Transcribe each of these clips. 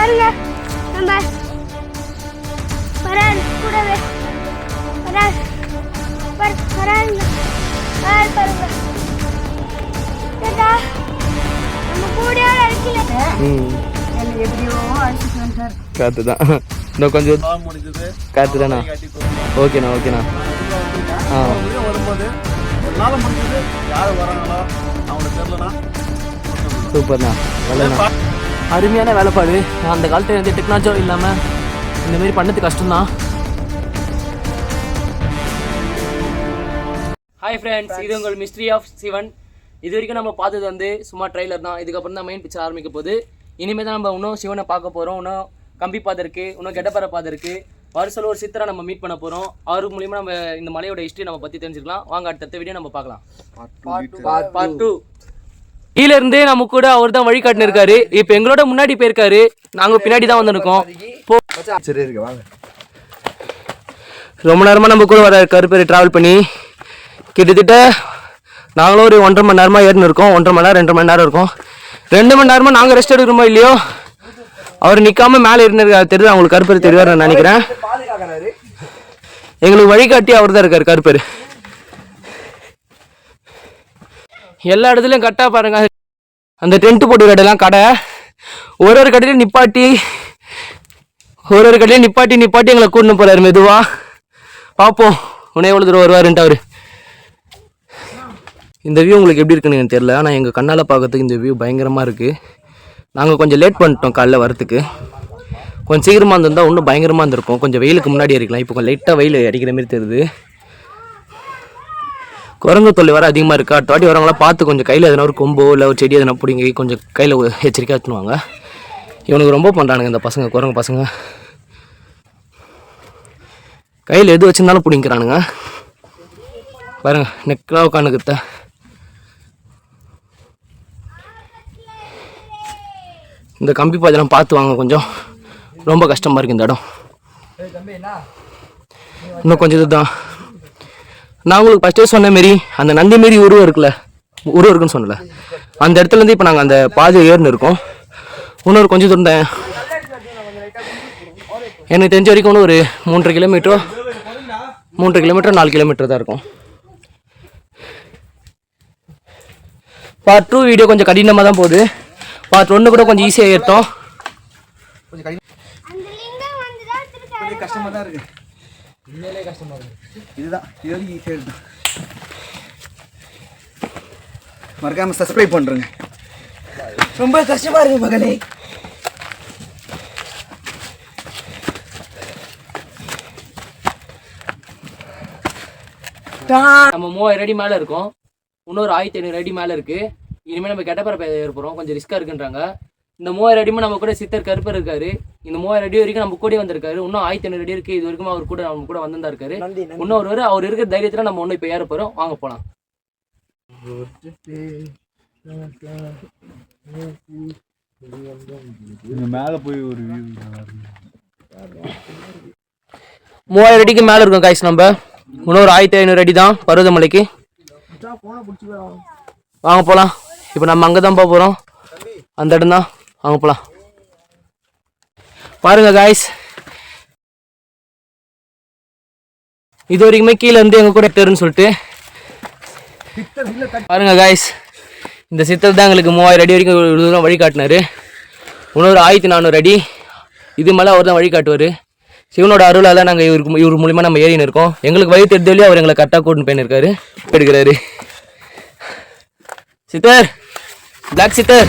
பாருங்க. நம்ம வராரு கூடவே. பாரு வராருங்க வராரு பாருங்க. கேட்டா? நம்ம எப்படியோ அழைச்சிட்டு தான் இன்னும் கொஞ்சம் தானா ஓகேண்ணா ஓகேண்ணா. ஆ. வரும்போது முடிஞ்சது. யார் வராங்களோ அவங்களுக்கு தெரியலனா சூப்பர்ண்ணா. நல்லண்ணா. அருமையான வேலைப்பாடு. அந்த காலத்துல எந்த டெக்னாலஜியும் இல்லாமல் இந்த மாதிரி பண்ணது கஷ்டம்தான். ஹாய் ஃப்ரெண்ட்ஸ் இது உங்கள் மிஸ்ட்ரி ஆஃப் சிவன். இது வரைக்கும் நம்ம பார்த்தது வந்து சும்மா ட்ரைலர் தான். இதுக்கப்புறம் தான் மெயின் பிக்சர் ஆரம்பிக்க போகுது. இனிமேல் தான் நம்ம இன்னும் சிவனை பார்க்க போகிறோம் இன்னும் கம்பி பாதை இருக்கு இன்னும் கெட்டப்பற பாதை இருக்கு. வருஷம் ஒரு சித்தரை நம்ம மீட் பண்ண போகிறோம் அவரு மூலியமா நம்ம இந்த மலையோட ஹிஸ்ட்ரி நம்ம பற்றி தெரிஞ்சுக்கலாம். வாங்க அடுத்த வீடியோ நம்ம பார்க்கலாம். பார்ட் டூ கீழ இருந்தே நம்ம கூட அவர் தான் வழி காட்டினிருக்காரு. இப்போ எங்களோட முன்னாடி போயிருக்காரு. நாங்க பின்னாடி தான் வந்திருக்கோம். போ சரி ரொம்ப நேரமா நம்ம கூட வர கருப்பேரி டிராவல் பண்ணி. கிட்டத்தட்ட நாங்களும் ஒரு ஒன்றரை மணி நேரமா ஏறினிருக்கோம் இருக்கோம். ஒன்றரை மணி நேரம் ரெண்டு மணி நேரம் இருக்கும். ரெண்டு மணி நேரமா நாங்க ரெஸ்ட் எடுக்கிறோமோ இல்லையோ? அவர் நிக்காம மேலே இருந்திருக்காரு தெரியுது? அவங்களுக்கு கருப்பேரி தெரியாரு நான் நினைக்கிறேன். எங்களுக்கு வழிகாட்டி அவர் தான் இருக்காரு கருப்பேரு. எல்லா இடத்துலையும் கரெக்டாக பாருங்கள் அந்த டென்ட் போட்டு கடைலாம் கடை. ஒரு ஒரு கடையிலையும் நிப்பாட்டி ஒரு ஒரு கடையிலையும் நிப்பாட்டி நிப்பாட்டி எங்களை கூட்டின்னு போறாரு மெதுவாக பார்ப்போம் உனே எவ்வளோ தூரம் வருவாருன்ட்டு அவர். இந்த வியூ உங்களுக்கு எப்படி இருக்குன்னு எனக்கு தெரியல. ஆனால் எங்கள் கண்ணால் பார்க்கறதுக்கு இந்த வியூ பயங்கரமாக இருக்குது நாங்கள் கொஞ்சம் லேட் பண்ணிட்டோம் காலைல வரத்துக்கு கொஞ்சம் சீக்கிரமாக இருந்திருந்தால் இன்னும் பயங்கரமாக இருந்திருக்கும். கொஞ்சம் வெயிலுக்கு முன்னாடி இருக்கலாம் இப்போ கொஞ்சம் லைட்டாக வெயில் அடிக்கிற மாதிரி தெரியுது. குரங்கு தொல்லை வர அதிகமாக இருக்கா? அடுத்த வரவங்களாம் பார்த்து கொஞ்சம் கையில் எதனா ஒரு கொம்போ இல்லை ஒரு செடி எதனா பிடிங்கி கொஞ்சம் கையில் எச்சரிக்கையாக எடுத்துனுவாங்க. இவனுக்கு ரொம்ப பண்ணுறானுங்க இந்த பசங்க குரங்கு பசங்க. கையில் எது வச்சிருந்தாலும் பிடிங்கிறானுங்க. பாருங்க நெக்கில் உட்காந்துக்கிட்ட இந்த கம்பி பாதையெல்லாம் பார்த்து வாங்க கொஞ்சம். ரொம்ப கஷ்டமாக இருக்குது இந்த இடம். இன்னும் கொஞ்சம் இதுதான். நான் உங்களுக்கு ஃபஸ்ட்டே சொன்ன மாரி அந்த நந்தி மாரி உருவம் இருக்குல்ல உருவம் இருக்குன்னு சொன்னல அந்த இடத்துலேருந்து இப்போ நாங்கள் அந்த பாதை ஏறின்னு இருக்கோம். இன்னொரு கொஞ்சம் தூரம் தான். எனக்கு தெரிஞ்ச வரைக்கும் ஒன்று ஒரு மூன்றரை கிலோமீட்டரோ மூன்றரை கிலோமீட்டர் நாலு கிலோமீட்டர் தான் இருக்கும். பார்ட் டூ வீடியோ கொஞ்சம் கடினமாக தான் போகுது. பார்ட் ஒன்று கூட கொஞ்சம் ஈஸியாக ஏற்றோம் கொஞ்சம் கஷ்டமாக தான் இருக்கு உண்மையிலே இருக்கு. இதுதான். இது வரைக்கும் ஈஸியாக இருக்கு மறக்காம சப்ஸ்கிரைப் பண்ணுறேங்க ரொம்ப கஷ்டமா இருக்கு மகளே. நம்ம மூவாயிரம் அடி மேலே இருக்கோம். இன்னொரு ஆயிரத்தி ஐநூறு அடி மேலே இருக்குது இனிமேல் நம்ம கெட்டப்பற பேர் ஏற போகிறோம் கொஞ்சம் ரிஸ்க்காக இருக்குன்றாங்க. இந்த மூவாயிரம் அடிமே நம்ம கூட சித்தர் கருப்பர் இருக்காரு. இந்த மூவாயிரம் அடி வரைக்கும் நம்ம கூட வந்திருக்காரு. இன்னும் ஆயிரத்தி ஐநூறு அடி இருக்குது இது வரைக்கும் அவர் கூட நம்ம கூட வந்திருந்தா இருக்காரு. இன்னும் ஒருவர் அவர் இருக்கிற தைரியத்தில் நம்ம ஒன்றும் இப்போ ஏற போகிறோம் வாங்க போகலாம் மேலே போய் ஒரு வியூ மூவாயிரம் அடிக்கு மேலே இருக்கும் காய்ஸ் நம்ம. இன்னொரு ஆயிரத்தி ஐநூறு அடி தான் பருவதமலைக்கு. வாங்க போகலாம் இப்போ நம்ம அங்கே தான் போக போகிறோம் அந்த இடம் தான். வாங்க போகலாம் பாருங்கள் காய்ஸ் இது வரைக்குமே கீழே இருந்து எங்கள் கூட தெருன்னு சொல்லிட்டு. பாருங்கள் காய்ஸ் இந்த சித்தர் தான் எங்களுக்கு மூவாயிரம் அடி வரைக்கும் இவ்வளவு தூரம் வழிகாட்டினார் இன்னொரு ஆயிரத்தி நானூறு அடி. இது மேலே அவர் தான் வழிகாட்டுவார் சிவனோட அருளால் நாங்கள் இவருக்கு இவர் மூலிமா நம்ம ஏறின்னு இருக்கோம். எங்களுக்கு வழி தெரிஞ்சவரையும் அவர் எங்களை கரெக்டாக கூட்டின்னு போயிருக்காரு எடுக்கிறாரு சித்தர்! பிளாக் சித்தர்!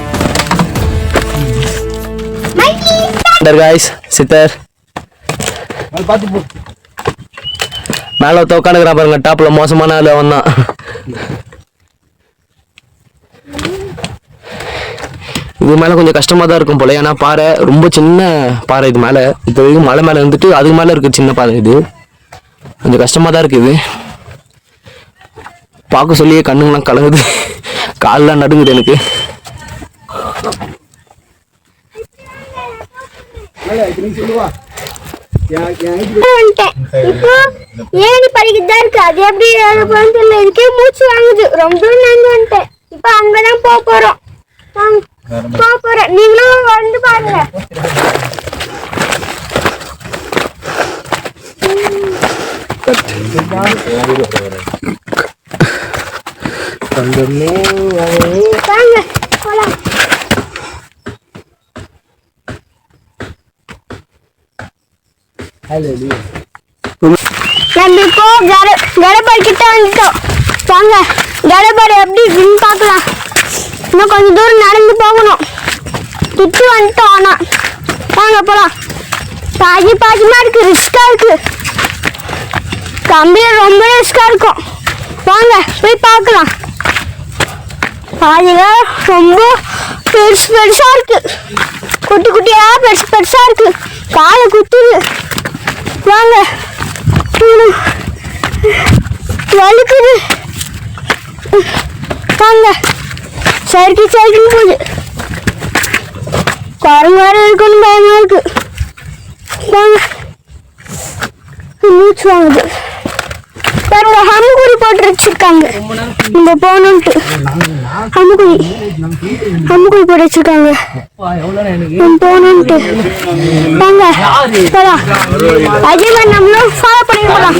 காய்ஸ் சித்தர் மேலே உட்காந்துக்கிறான் பாருங்க. டாப்ல மோசமான ஆள் அவன் தான். இது மேலே கொஞ்சம் கஷ்டமாக தான் இருக்கும் போல. ஏன்னா பாறை ரொம்ப சின்ன பாறை இது மேலே. இது வரைக்கும் மலை மேலே இருந்துட்டு அதுக்கு மேலே இருக்குது சின்ன பாறை இது. கொஞ்சம் கஷ்டமாக தான் இருக்குது பார்க்க சொல்லியே கண்ணுங்கெல்லாம் கலங்குது. கால்லாம் நடுங்குது எனக்கு வந்துட்டேன் இப்போ ஏணி படிக்கிட்டு தான் இருக்கு? அது எப்படி தெரியல. இதுக்கே மூச்சு வாங்குது. ரொம்ப தூரம் நடந்து வந்துட்டேன். இப்போ அங்கதான் போக போறோம். போக போறோம் நீங்களும் வந்து பாருங்க. வாங்க போலாம். நம்ம இப்போ கடப்பாடு கிட்ட வந்துட்டோம். வாங்க கடப்பாடு எப்படி இருக்குன்னு பார்க்கலாம். இன்னும் கொஞ்சம் தூரம் நடந்து போகணும். சுற்றி வந்துட்டோம் ஆனா. வாங்க போகலாம் பாதி பாதிமா இருக்கு ரிஸ்கா இருக்கு. கம்பியில் ரொம்ப ரிஸ்கா இருக்கும். வாங்க போய் பார்க்கலாம். பாதியில ரொம்ப பெருசு பெருசா இருக்கு. குட்டி குட்டியா பெருசு பெருசா இருக்கு. காலை குத்துது. வாங்க ம். வலிக்குது வாங்க சைக்கிள் சைக்கிள் போகுது குரங்கு வேற இருக்குன்னு பயமா இருக்கு வாங்க மூச்சு வாங்குது பாருங்க ஹம்குடி போட்டு வச்சிருக்காங்க. இந்த போகணுன்ட்டு ஹம்குடி ஹம்குடி போட்டு வச்சிருக்காங்க. போகணுன்ட்டு வாங்க போலாம். அதே மாதிரி நம்மளும் ஃபாலோ பண்ணி போலாம்.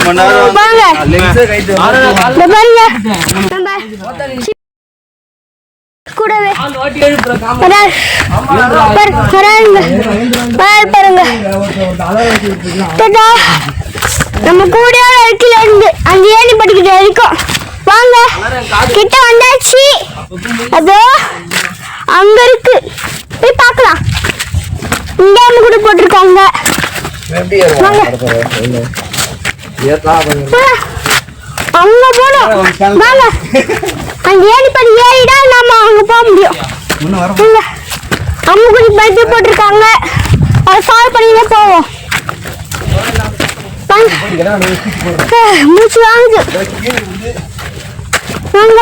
வாங்க. இந்த பாருங்க. நம்ம கூடவே. பாருங்க தாத்தா, நம்ம கூட இருக்கல இருந்து அந்த ஏணி படிக்கிற வரைக்கும். வாங்க. கிட்ட வந்தாச்சு. அதோ அங்க இருக்கு. போய் பார்க்கலாம். இங்க அம்மு கூட போட்டிருக்காங்க. அங்க. போனோம் வாங்க. அந்த ஏணி படி ஏறிடா நாம அங்க போக முடியும். இங்க. அம்முக்குடி பல்பு போட்டிருக்காங்க. அதை ஃபாலோ பண்ணியே போவோம். மூச்சு வாங்குது வாங்க.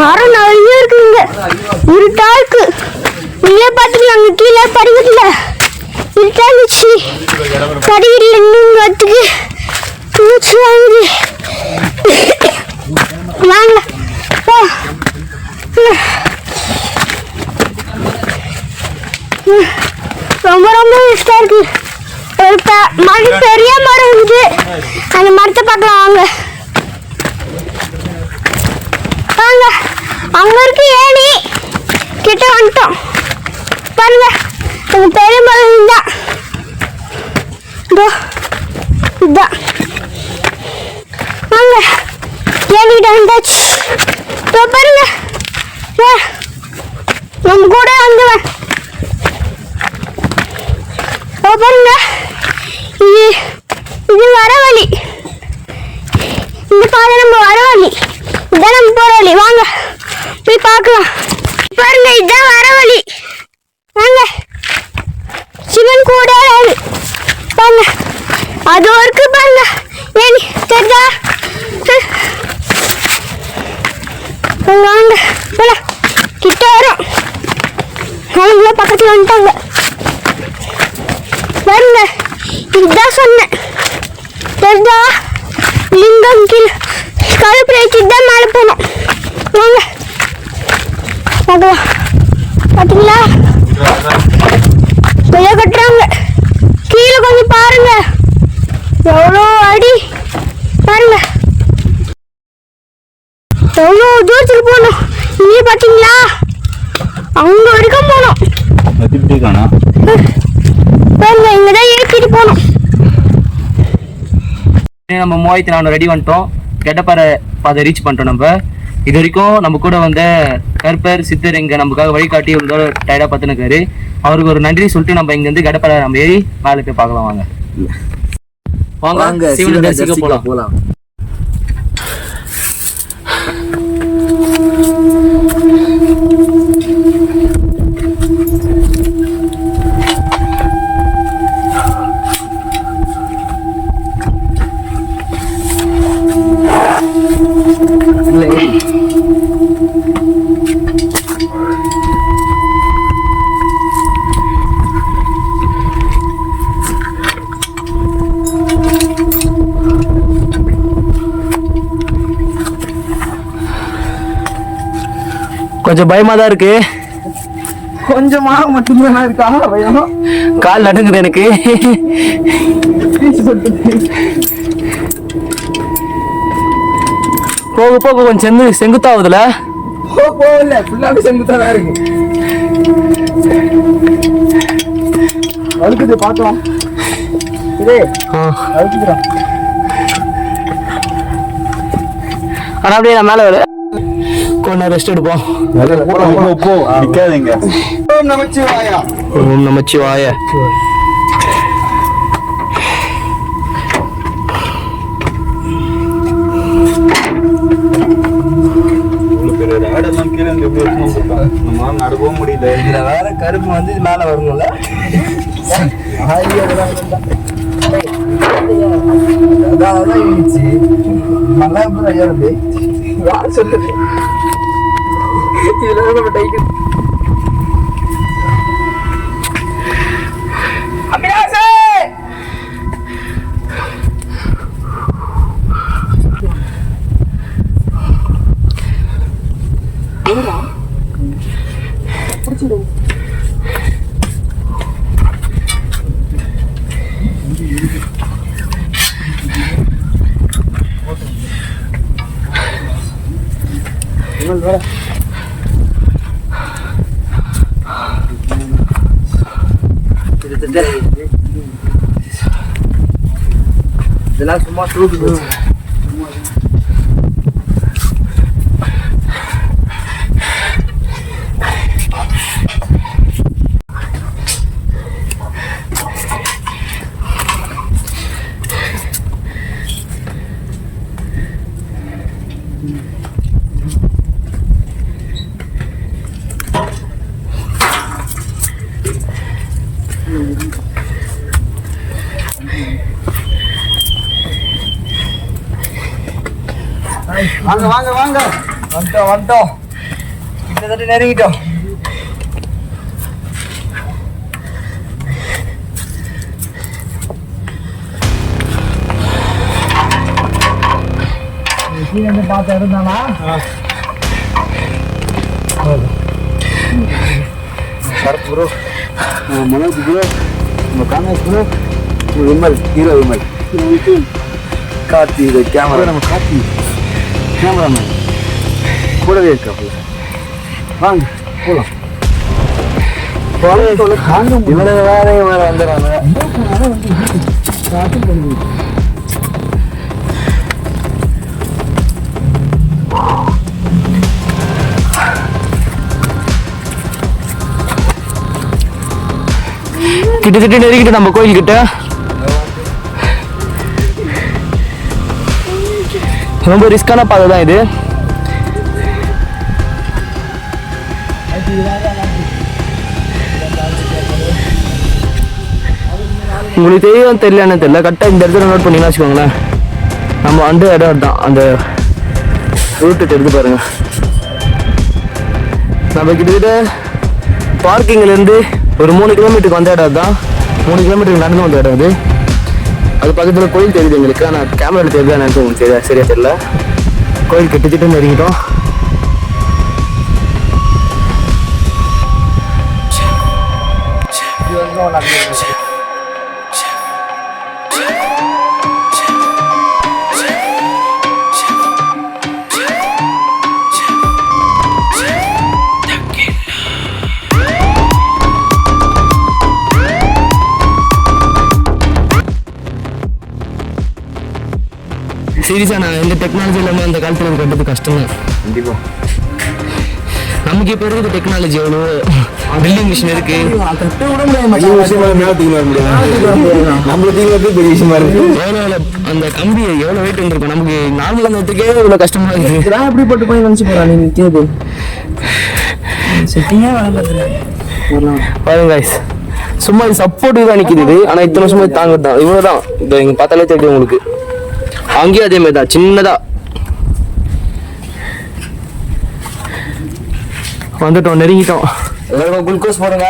மரம் நிறைய இருக்குங்க இருட்டா இருக்கு. நீங்களே பார்த்துக்கலாம் அங்க கீழே படிக்கல இருட்டா இருந்துச்சு. படிக்கல இன்னும் வரத்துக்கு மூச்சு வாங்குது வாங்க. ரொம்ப ரொம்ப இஷ்டம் இருக்கு. ஒரு ப- மரம் பெரிய மரம் இருக்குது. அந்த மரத்தை பார்க்கலாம் வாங்க. வாங்க. அங்க இருக்கு ஏணி. கிட்ட வந்துட்டோம். பாருங்க அந்த பெரிய மரம் இதுதான் இதுதான் வாங்க. ஏணிக்கிட்ட வந்தாச்சு இதோ பாருங்க வா. நம்ம கூட வந்தவன் இதோ பாருங்க இது இது வர வழி இந்த பாதை நம்ம வர வழி இதான் நம்ம போற வழி வாங்க போய் பார்க்கலாம் பாருங்க இதான் வர வழி வாங்க சிவன் கூட வராரு. வாங்க அது இருக்கு பாருங்க ஏனி தெரிஞ்சா வாங்க வாங்க போலாம் கிட்ட வரும் அவங்கள பக்கத்துல வந்துட்டாங்க பாருங்க இதுதான் சொன்னேன். தெரிஞ்சா லிங்கம் கீழ் கழுப்பு வச்சுட்டு தான் மேலே போகணும். வாங்க. பார்க்கலாம். பார்த்தீங்களா? வெளியே கட்டுறாங்க. கீழே கொஞ்சம் பாருங்க. எவ்வளோ அடி? பாருங்க. எவ்வளோ தூரத்துக்கு போகணும்? இங்கே பார்த்தீங்களா? அங்க வரைக்கும் போகணும். பாருங்க இங்கே தான் ஏற்றிட்டு போகணும். நம்ம மூவாயிரத்தி நானூறு ரெடி வந்துட்டோம் கெட்டப்பாறை பாதை ரீச் பண்ணிட்டோம் நம்ம. இது வரைக்கும் நம்ம கூட வந்த கருப்பர் சித்தர் இங்க நமக்காக வழிகாட்டி இவ்வளோ டயர்டாக பார்த்துனுக்காரு அவருக்கு ஒரு நன்றி சொல்லிட்டு நம்ம இங்கேருந்து கெட்டப்பாறை நம்ம ஏறி மேலே போய் பார்க்கலாம் வாங்க. வாங்க சிவனை தரிசிக்க போகலாம் கொஞ்சம் பயமா தான் இருக்கு கொஞ்சமா மட்டும்தான் இருக்கா பயம் கால் நடுங்குது எனக்கு போக போக கொஞ்சம் செந்து செங்குத்தாவுதுல. போ போகல. ஃபுல்லாவே செங்குத்தா தான் இருக்கு. வழுக்குது பார்க்கலாம் இதே ஆ. வழுக்குதுடா ஆனா அப்படியே நான் மேல வர. கொஞ்ச நேரம் ரெஸ்ட் எடுப்போம். போ போ நிக்காதீங்க. ஓம் நமச்சிவாயா. ஓம் நமச்சிவாய. முடியல இதுல வேற கருப்பு வந்து இது மேல வரணும்ல அதான் இருந்துச்சு நல்லா எப்படி ஏறது சொல்லுது இதுல நம்ம டைட்டு இதெல்லாம் சும்மா தூக்கு வாங்க வாங்க வாங்க. வந்துட்டோம் வந்துட்டோம். கிட்டத்தட்ட நெருங்கிட்டோம். கீழே பார்த்து இருந்தானா சரத் ப்ரோ மனோஜ் ப்ரோ நம்ம Kamesh bro Vimal hero Vimal. Karthi camera நம்ம கார்த்தி. கேமராமேன் கூடவே இருக்காப்புல வாங்க போலாம் இவனுக்கு வேற வேற வந்துடுறாங்க கிட்டத்தட்ட நெருங்கிட்டு நம்ம கோயில் கிட்ட ரொம்ப ரிஸ்கான பாதை தான் இது. உங்களுக்கு தெரியும் தெரியலன்னு தெரியல. கரெக்டாக இந்த இடத்துல நோட் பண்ணீங்கன்னா வச்சுக்கோங்களேன். நம்ம அந்த இடம் தான் அந்த ரூட்டு தெரிஞ்சு பாருங்கள் நம்ம கிட்டத்தட்ட பார்க்கிங்லேருந்து ஒரு மூணு கிலோமீட்டருக்கு வந்த இடம் தான் மூணு கிலோமீட்டருக்கு நடந்து வந்த இடம் அது. அது பக்கத்தில் கோயில் தெரியுது எங்களுக்கு. ஆனால் கேமராவில் தெரியுது எனக்கு உங்களுக்கு தெரியாது சரியா தெரியல. கோயில் கிட்டத்தட்ட நெருங்கிட்டோம். சீரியஸாக நான் இந்த டெக்னாலஜி எல்லாமே அந்த காலத்தில் கட்டுறது கஷ்டம் தான் கண்டிப்பா. நமக்கு இப்போ இருக்கிற டெக்னாலஜி எவ்வளோ பில்டிங் மிஷின் இருக்கு. அந்த கம்பி எவ்வளோ வெயிட் இருந்திருக்கும் நமக்கு நார்மல் நேரத்துக்கே இவ்வளோ கஷ்டமா இருக்கு. எப்படி போட்டு போய் நினைச்சு போறா நீ? நிற்கிறது செட்டிங்கே வளர்ந்துருக்கேன் சும்மா இது சப்போர்ட்டுக்கு தான் நிற்கிது ஆனால் இத்தனை சும்மா தாங்க தான் இவ்வளோ தான் இதை இங்கே பார்த்தாலே தெரியும் உங்களுக்கு. அங்கேயும் அதே மாதிரி தான் சின்னதா. வந்துட்டோம் நெருங்கிட்டோம். குளுக்கோஸ் போடுங்க.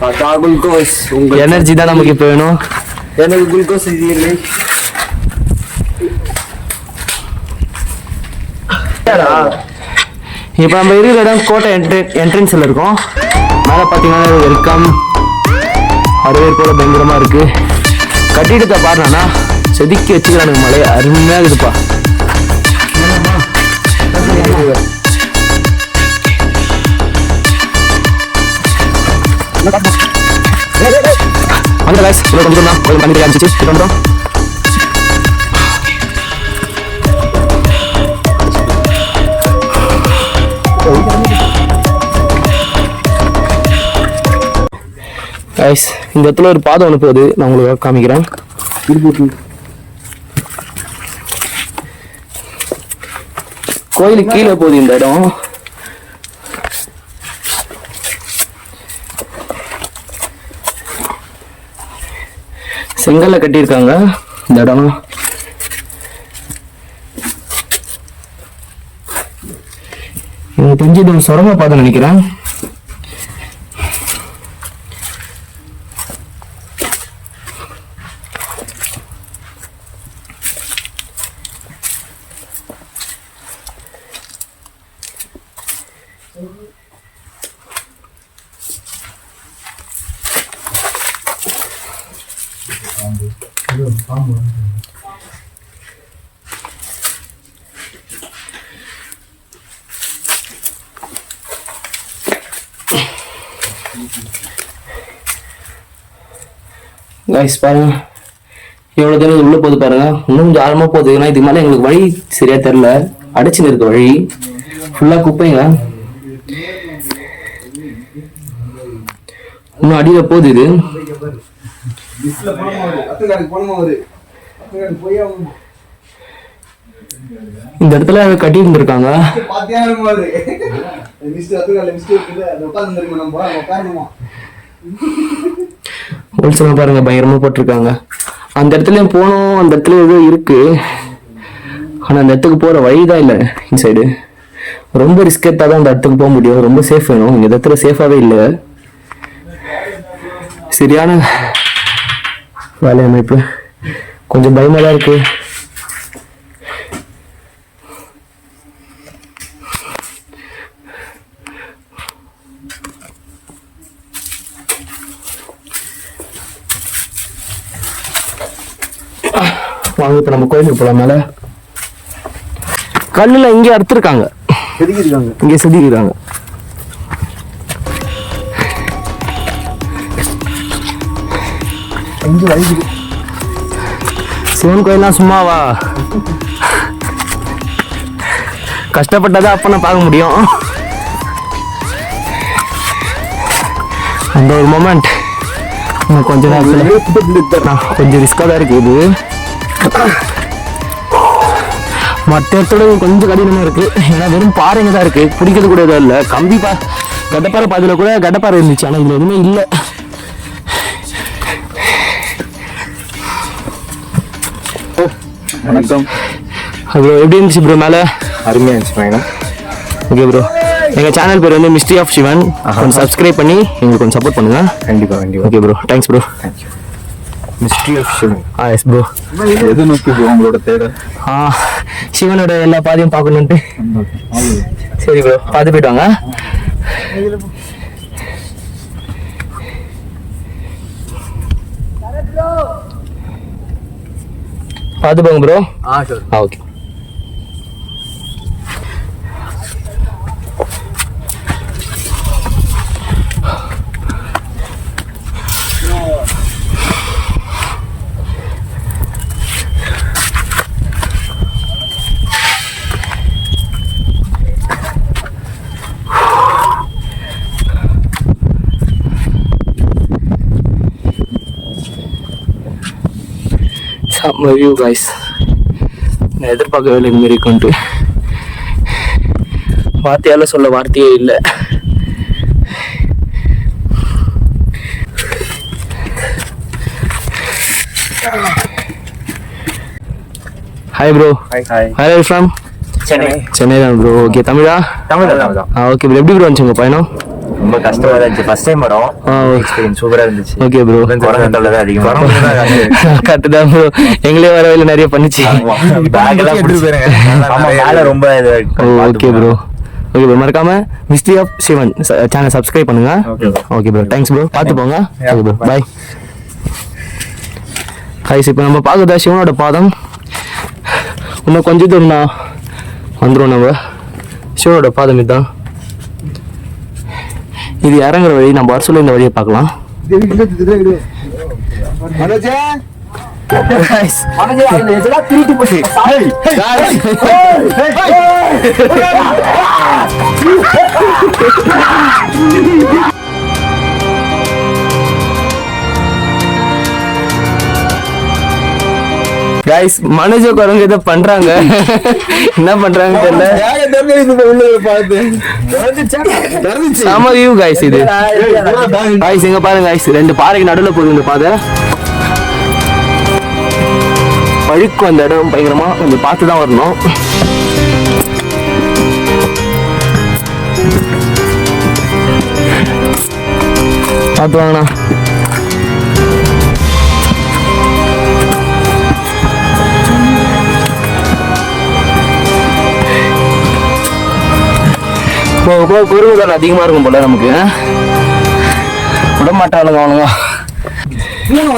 பார்த்தா குளுக்கோஸ் உங்க எனர்ஜி தான் நமக்கு இப்போ வேணும். எனக்கு குளுக்கோஸ் இது இல்லை. இப்போ நம்ம இருக்கிற இடம் கோட்டை என்ட்ரி என்ட்ரன்ஸில் இருக்கோம். மேலே பார்த்தீங்கன்னா வெல்கம் வரவேற்போட பயங்கரமாக இருக்கு. கட்டிடத்தை பாருண்ணா செதுக்கி வச்சுக்கிறானுங்க மலை அருமையாக இருக்குப்பா வந்து guys, இவ்வளோ கொஞ்சம் தான் கொஞ்சம் பண்ணிட்டு காமிச்சிச்சு இது பண்ணுறோம் ஐஸ் இந்த இடத்துல ஒரு பாதை அனுப்புவது நான் உங்களுக்கு காமிக்கிறேன். கோயிலுக்கு கீழே போகுது இந்த இடம். செங்கல்ல கட்டியிருக்காங்க இந்த இடம். எனக்கு தெரிஞ்சு இது சுரங்க பாதம் நினைக்கிறேன். கைஸ் பாருங்க. எவ்வளோ தூரம் உள்ள போகுது பாருங்க. இன்னும் கொஞ்சம் ஆழமா போகுது. ஏன்னா இதுக்கு மேலே எங்களுக்கு வழி சரியா தெரில அடைச்சுன்னு இருக்கு வழி. ஃபுல்லாக குப்பைங்க. இன்னும் அடியில போகுது இது. இந்த இடத்துல கட்டி இருந்திருக்காங்க. ஹோல்சேலாம் வரு லிஸ்ட் பாருங்க பயங்கரமா போட்டிருக்காங்க. அந்த இடத்துல போனோம் அந்த இடத்துல ஏதோ இருக்கு. ஆனா அந்த இடத்துக்கு போற வழி தான் இல்லை இந்த சைடு ரொம்ப ரிஸ்க் எடுத்தால் தான் அந்த இடத்துக்கு போக முடியும். ரொம்ப சேஃப் வேணும். இந்த இடத்துல சேஃபாகவே இல்லை. சரியான வேலை அமைப்பு. கொஞ்சம் பயமாக தான் இருக்குது வாங்க இப்போ நம்ம கோயிலுக்கு போகலாம் மேலே கல்லில் இங்கே அறுத்துருக்காங்க. செதுக்கிருக்காங்க இங்கே செதுக்கிறாங்க அஞ்சு வயசுக்கு சிவன் கோயில்லாம் சும்மாவா? கஷ்டப்பட்டதா அப்ப நான் பார்க்க முடியும். அந்த ஒரு மொமெண்ட் இன்னும் கொஞ்ச நேரத்தில் நான் கொஞ்சம் ரிஸ்காக தான் இருக்கு இது மற்ற இடத்தோட இது கொஞ்சம் கடினமாக இருக்கு. ஏன்னா வெறும் பாறைங்க தான் இருக்கு. பிடிக்கிறது கூட எதுவும் இல்லை. கம்பி பா கடப்பாறை பாதையில் கூட கடப்பாறை இருந்துச்சு. ஆனால் இதில் எதுவுமே இல்லை. வணக்கம். ப்ரோ எப்படி இருந்துச்சு ப்ரோ மேலே? அருமையா இருந்துச்சு மேடம். ஓகே ப்ரோ எங்கள் சேனல் பேர் வந்து மிஸ்ட்ரி ஆஃப் சிவன் கொஞ்சம் சப்ஸ்கிரைப் பண்ணி எங்களுக்கு கொஞ்சம் சப்போர்ட் பண்ணுங்க. கண்டிப்பா கண்டிப்பா. Okay bro thanks bro mystery of Sivan ah yes bro எது நோக்கி உங்களோட தேடல்? ஆ சிவனோட எல்லா பாதையும் பார்க்கணுன்ட்டு சரி ப்ரோ பார்த்து போயிட்டு வாங்க. பார்த்து போங்க ப்ரோ ஆ ஓகே செம்ம வியூ காய்ஸ் நான் எதிர்பார்க்கவே இல்லை இந்த மாதிரி இருக்குன்ட்டு. வார்த்தையால சொல்ல வார்த்தையே இல்லை. Hi bro hi hi hi from Chennai. Chennai தான் ப்ரோ ஓகே தமிழா? தமிழ் தான் ஆ ஓகே ப்ரோ எப்படி ப்ரோ வந்துச்சு உங்கள் பயணம்? ரொம்ப கஷ்டமா தான் இருந்துச்சு. ஃபர்ஸ்ட் டைம் ஆ, எக்ஸ்பீரியன்ஸ் சூப்பரா இருந்துச்சு. ஓகே ப்ரோ குரங்கு தொல்லை தான் அதிகமா. கரெக்ட் தான் ப்ரோ எங்களே வர வழியில நிறைய பண்ணிச்சு. பேக் எல்லாம் பிடிச்சி. ஆமா மேல ரொம்ப இது ஓகே ப்ரோ ஓகே ப்ரோ மறக்காம mystery of Sivan channel subscribe பண்ணுங்க. ஓகே ப்ரோ தேங்க்ஸ் ப்ரோ பார்த்து போங்க. ஓகே ப்ரோ பாய் ஹைஸ் இப்போ நம்ம பார்க்குறதா சிவனோட பாதம். இன்னும் கொஞ்சம் தூரம்னா வந்துடும் நம்ம. சிவனோட பாதம் இதுதான். இது இறங்குற வழி நம்ம வர சொல்ல இந்த வழியை பார்க்கலாம். கைஸ் மனோஜ குரங்கு ஏதோ பண்றாங்க. என்ன பண்றாங்க தெரியல. செம வியூ கைஸ் இது. கைஸ் இங்க பாருங்க கைஸ் ரெண்டு பாறைக்கு நடுவுல போகுது இந்த பாதை. பழுக்கும் அந்த இடம் பயங்கரமா. கொஞ்சம் பார்த்து தான் வரணும். பார்த்து வாங்கண்ணா. போக போக குருவுகள் அதிகமா இருக்கும் போல நமக்கு. விட மாட்டானுங்க அவனுங்க. இன்னும்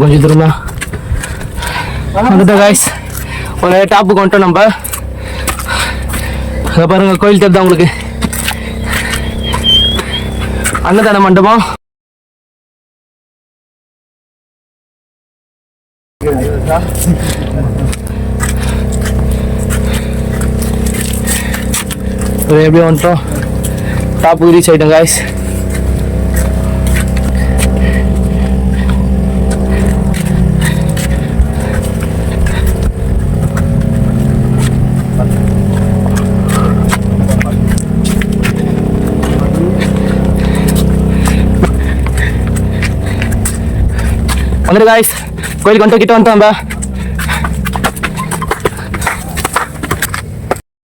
கொஞ்சம் தூரம் வந்துட்டோம் காய்ஸ் ஒரு டாப்புக்கு வந்துட்டோம் நம்ம. அங்க பாருங்க கோயில் தெரியுதா உங்களுக்கு? அன்னதான மண்டபம். இது எப்படி வந்துட்டோம் டாப்புக்கு ரீச் ஆயிட்டோம் காய்ஸ் வந்துடு காய்ஸ் கோயிலுக்கு வந்துட்டு கிட்ட வந்துட்டோம்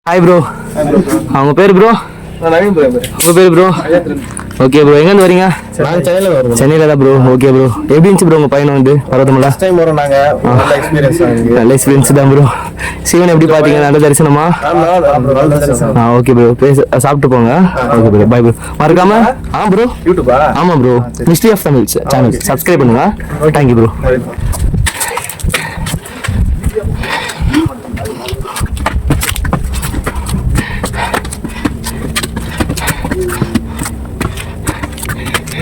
ஹாய் ப்ரோ அவங்க பேர் ப்ரோ. உங்க பேர் ப்ரோ ஓகே ப்ரோ எங்க இருந்து வரீங்க நாங்க சென்னையில சென்னையில தான் ப்ரோ ஓகே ப்ரோ எப்படி இருந்துச்சு ப்ரோ உங்க பையன் வந்து? பரவத்தமலா டைம் வரோம் நாங்க. நல்ல எக்ஸ்பீரியன்ஸ் ஆகுது நல்ல எக்ஸ்பீரியன்ஸ் தான் ப்ரோ சிவன் எப்படி பாத்தீங்க? நல்ல தரிசனமா? ஆ ஓகே ப்ரோ பேச சாப்பிட்டு போங்க. ஓகே ப்ரோ பை ப்ரோ மறக்காம ஆ ப்ரோ யூடியூபா ஆமா bro mystery of Tamil channel subscribe பண்ணுங்க. தேங்க்யூ ப்ரோ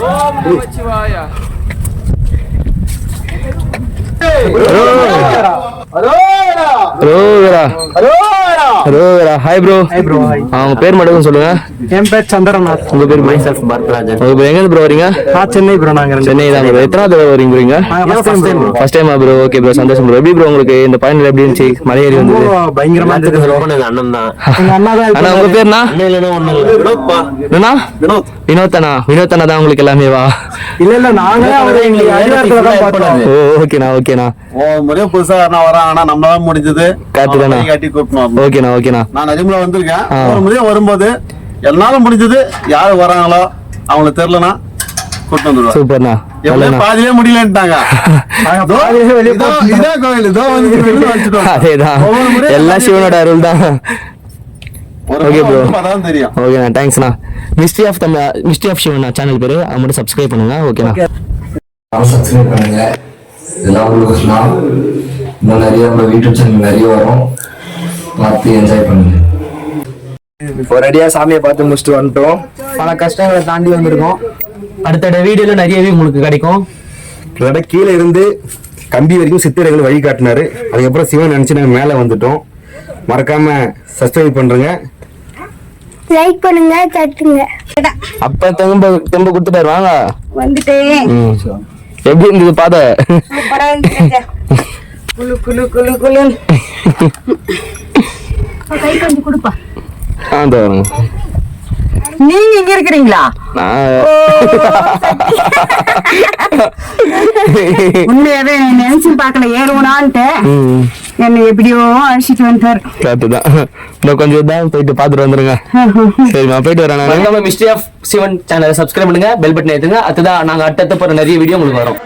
ஓம் நமச்சிவாயா ஓம் நமச்சிவாய ரோகரா ரோகரா ஹாய் ப்ரோ அவங்க பேர் மட்டும் சொல்லுங்க. என் பேர் சந்திரநாத். உங்க பேர் ப்ரோ செல்ஃப் பரத்ராஜன். உங்க எங்க ப்ரோ வரீங்க? சென்னை ப்ரோ நாங்க சென்னை தான் ப்ரோ தடவை வரீங்க ஃபர்ஸ்ட் டைமா ப்ரோ ஓகே ப்ரோ சந்தோஷம் ப்ரோ எப்படி ப்ரோ உங்களுக்கு இந்த பயணம் எப்படி இருந்துச்சு? மலை ஏறி வந்தது? பயங்கரமா இருந்தது. bro. அண்ணன் தான். அண்ணா உங்க பேர்னா ஒண்ணு இல்லை. வினோத் வினோத். அண்ணா வினோத் அண்ணா தான் உங்களுக்கு எல்லாமே வா. இல்ல இல்ல நாங்களே அவரை எங்களுக்கு ஓகேண்ணா ஓகேண்ணா ஓ முறையே புதுசா யாருனா வரான் ஆனா நம்ம தான் முடிஞ்சது Correct தானே? காட்டி கூட்டணும் ஓகேண்ணா ஓகேண்ணா நான் நஜிமுல வந்திருக்கேன். ஒரு முறையா வரும்போது என்னால முடிஞ்சது யாரு வராங்களோ அவங்களுக்கு தெரியலனா கூட்டு சூப்பர்ண்ணா பாதியிலே முடியலன்ட்டாங்க. இதோ. இதான் கோயில் வந்து அதேதான். எல்லாம் சிவனோட அருள் தான் வந்து பார்த்தாதான் தெரியும். ஓகேண்ணா தேங்க்ஸ்ண்ணா mystery of Tamil mystery of Sivan channel பேரு. அதை மட்டும் சப்ஸ்கிரைப் பண்ணுங்க ஓகேண்ணா சப்ஸ்கிரைப் பண்ணுங்க. இதெல்லாம் உங்களுக்கு நான் இன்னும் நிறைய நம்ம யூடியூப் சேனல் நிறைய வரும். பார்த்து என்ஜாய் பண்ணுங்க. இப்போ ரெடியா சாமியை பார்த்து முடிச்சுட்டு வந்துட்டோம். பல கஷ்டங்களை தாண்டி வந்திருக்கோம். அடுத்தட வீடியோல நிறையவே உங்களுக்கு கிடைக்கும். இதோட கீழே இருந்து கம்பி வரைக்கும் சித்திரைகள் வழி காட்டினாரு அதுக்கப்புறம் சிவன் நினைச்சு நாங்கள் மேலே வந்துட்டோம். மறக்காம சப்ஸ்கிரைப் பண்றேங்க லைக் பண்ணுங்க தட்டுங்க. அப்ப தெம்ப தெம்ப கொடுத்துட்டாரு வாங்க. வந்துட்டேன். எப்படி இருந்தது பாத? குளு குளு குளு குளு கை கொஞ்சம் கொடுப்பா ஆ வரேங்க நீங்க இங்க இருக்கிறீங்களா? நான் உண்மையாவே நினைச்சு பார்க்கல ஏறுவனான்ட்டு. என்னை எப்படியோ அழைச்சிட்டு வந்துட்டாரு. கரெக்டு இன்னும் கொஞ்சம் தான் போயிட்டு பார்த்துட்டு வந்துருங்க. சரிம்மா போயிட்டு வரேன் மிஸ்ட்ரி ஆஃப் சிவன் சேனலை சப்ஸ்கிரைப் பண்ணுங்க பெல் பட்டன் ஏத்துங்க. அதுதான் நாங்க அடுத்தடுத்த போற நிறைய வீடியோ உங்களுக்கு வரும்.